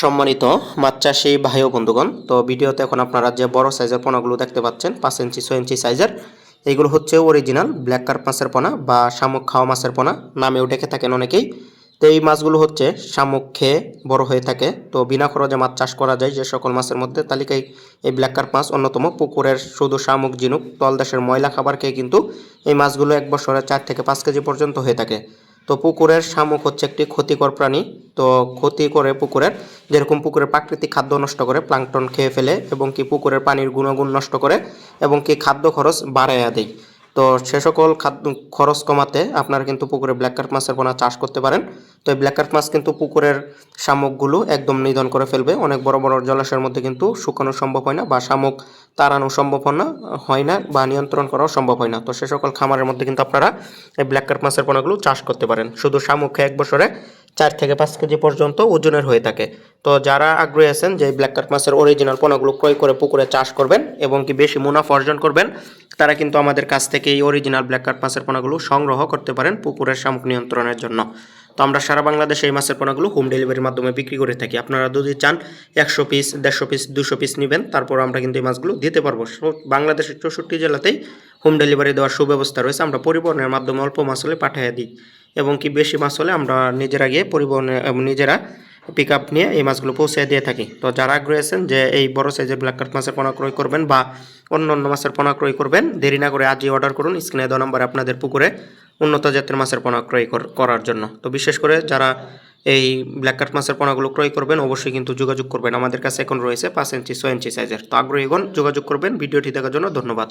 সম্মানিত মাছ চাষি ভাই ও বন্ধুগণ, তো ভিডিওতে এখন আপনারা যে বড় সাইজের পোনাগুলো দেখতে পাচ্ছেন, পাঁচ ইঞ্চি, ছয় ইঞ্চি সাইজের এইগুলো হচ্ছে অরিজিনাল ব্ল্যাক কার্প মাছের পোনা বা শামুক খাওয়া মাছের পোনা, নামেও ডেকে থাকেন অনেকেই। তো এই মাছগুলো হচ্ছে শামুক খেয়ে বড় হয়ে থাকে। তো বিনা খরচে মাছ চাষ করা যায় যে সকল মাছের মধ্যে। তালিকায় এই ব্ল্যাক কার্প মাছ অন্যতম পুকুরের শুধু শামুক, ঝিনুক তলদেশের ময়লা খাবার খেয়ে কিন্তু এই মাছগুলো এক বছরে চার থেকে পাঁচ কেজি পর্যন্ত হয়ে থাকে। তো পুকুরের শামুক হচ্ছে একটি ক্ষতিকর প্রাণী। তো ক্ষতি করে পুকুরের যেরকম পুকুরের প্রাকৃতিক খাদ্য নষ্ট করে প্লাঙ্কটন খেয়ে ফেলে এবং কি পুকুরের পানির গুণগুণ নষ্ট করে এবং কি খাদ্য খরচ বাড়াইয়া দেয়। তো সে সকল খাদ্য খরচ কমাতে আপনারা কিন্তু পুকুরে ব্ল্যাক কার্প মাছের পোনা চাষ করতে পারেন। তো এই ব্ল্যাক কার্প মাছ কিন্তু পুকুরের শামুকগুলো একদম নিধন করে ফেলবে। অনেক বড় বড় জলাশয়ের মধ্যে কিন্তু শুকানো সম্ভব হয় না বা শামুক তাড়ানো সম্ভব না, হয় না বা নিয়ন্ত্রণ করাও সম্ভব হয় না। তো সে সকল খামারের মধ্যে কিন্তু আপনারা এই ব্ল্যাক কার্প মাছের পোনাগুলো চাষ করতে পারেন। শুধু শামুক খেয়ে এক বছরে চার থেকে পাঁচ কেজি পর্যন্ত ওজনের হয়ে থাকে। তো যারা আগ্রহী আছেন যে ব্ল্যাক কার্প মাছের অরিজিনাল পোনাগুলো ক্রয় করে পুকুরে চাষ করবেন এবং কি বেশি মুনাফা অর্জন করবেন, তারা কিন্তু আমাদের কাছ থেকে এই অরিজিনাল ব্ল্যাক কার্প মাছের পোনাগুলো সংগ্রহ করতে পারেন পুকুরের শামুক নিয়ন্ত্রণের জন্য। তো আমরা সারা বাংলাদেশে এই মাছের পোনাগুলো হোম ডেলিভারির মাধ্যমে বিক্রি করে থাকি। আপনারা যদি চান একশো পিস দেড়শো পিস দুশো পিস নেবেন, তারপর আমরা কিন্তু এই মাছগুলো দিতে পারব। বাংলাদেশের চৌষট্টি জেলাতেই হোম ডেলিভারি দেওয়ার সুব্যবস্থা রয়েছে। আমরা পরিবহনের মাধ্যমে অল্প মাছ হলে পাঠিয়ে দিই। এবং কি বেশি মাছ হলে আমরা নিজেরা গিয়ে পরিবহনে নিজেরা পিক আপ নিয়ে এই মাছগুলো পৌঁছে দিয়ে থাকি। তো যারা আগ্রহী আছেন যে এই বড় সাইজের ব্ল্যাক কার্প মাছের পোনা ক্রয় করবেন বা অন্য অন্য মাছের পোনা ক্রয় করবেন, দেরি না করে আজই অর্ডার করুন। স্ক্রিনে দেওয়া নম্বরে আপনাদের পুকুরে উন্নত জাতের মাছের পোনা ক্রয় কর- করার জন্য। তো বিশেষ করে যারা এই ব্ল্যাক কার্প মাছের পোনাগুলো ক্রয় করবেন, অবশ্যই কিন্তু যোগাযোগ করবেন। আমাদের কাছে এখন রয়েছে পাঁচ ইঞ্চি, ছয় ইঞ্চি সাইজের তো আগ্রহীগণ যোগাযোগ করবেন। ভিডিওটি দেখার জন্য ধন্যবাদ।